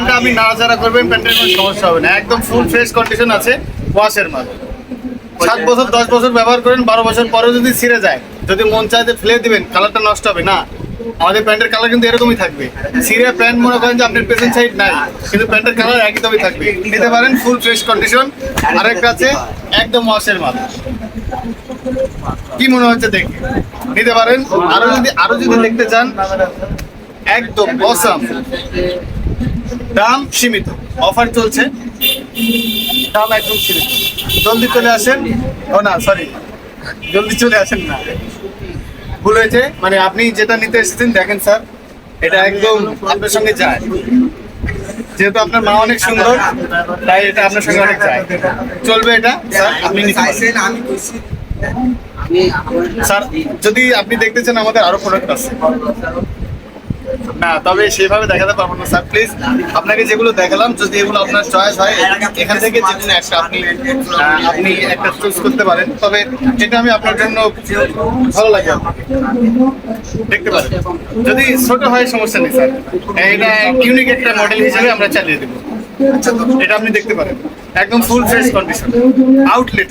প্যান্টটা আপনি নাড়াচাড়া করবেন প্যান্টের কোনো সমস্যা হবে না। একদম ফুল ফ্রেশ কন্ডিশন আছে ওয়াশের মাল। সাত বছর দশ বছর ব্যবহার করেন বারো বছর পরেও যদি ছিঁড়ে যায় যদি মন চাইতে ফেলে দিবেন কালারটা নষ্ট হবে। না আমাদের প্যান্টের কালার কিন্তু এরকমই থাকবে। ছিঁড়ে প্যান্ট মনে করেন যে আপনার পেছন সাইড নাই কিন্তু প্যান্টের কালার একদমই থাকবে। নিতে পারেন ফুল ফ্রেশ কন্ডিশন আরেকটা আছে একদম ওয়াশের মাল। কি মনে হচ্ছে দেখে? নিতে পারেন। আরও যদি আরও যদি দেখতে চান একদম অসাম দাম সীমিত, অফার চলছে। দাম একদম সীমিত। জলদি চলে আসেন। ও না সরি জলদি চলে আসেন না। ভুল হয়েছে। মানে আপনি যেটা নিতে এসেছেন, দেখেন স্যার, এটা একদম আপনার সঙ্গে যায়। যেহেতু আপনার মা অনেক সুন্দর, তাই এটা আপনার সঙ্গে অনেক যায়। চলবে এটা, স্যার, আপনি স্যার, যদি আপনি দেখতে চান, আমাদের আরও প্রোডাক্ট আছে। না, তবে সেভাবে দেখাতে পারব না স্যার প্লিজ আপনাকে যেগুলো দেখালাম, যদি এগুলো আপনার চয়েস হয়, এখান থেকে যে কোনো একটা আপনি আপনি একটা চুজ করতে পারেন। তবে এটা আমি আপনার জন্য ভালো লাগে। দেখতে পারেন। যদি ছোট হয়, সমস্যা নেই স্যার এটা ইউনিক একটা মডেল হিসেবে আমরা চালিয়ে দেবো। এটা আপনি দেখতে পারেন। একদম ফুল ফ্রেশ কন্ডিশন আউটলেট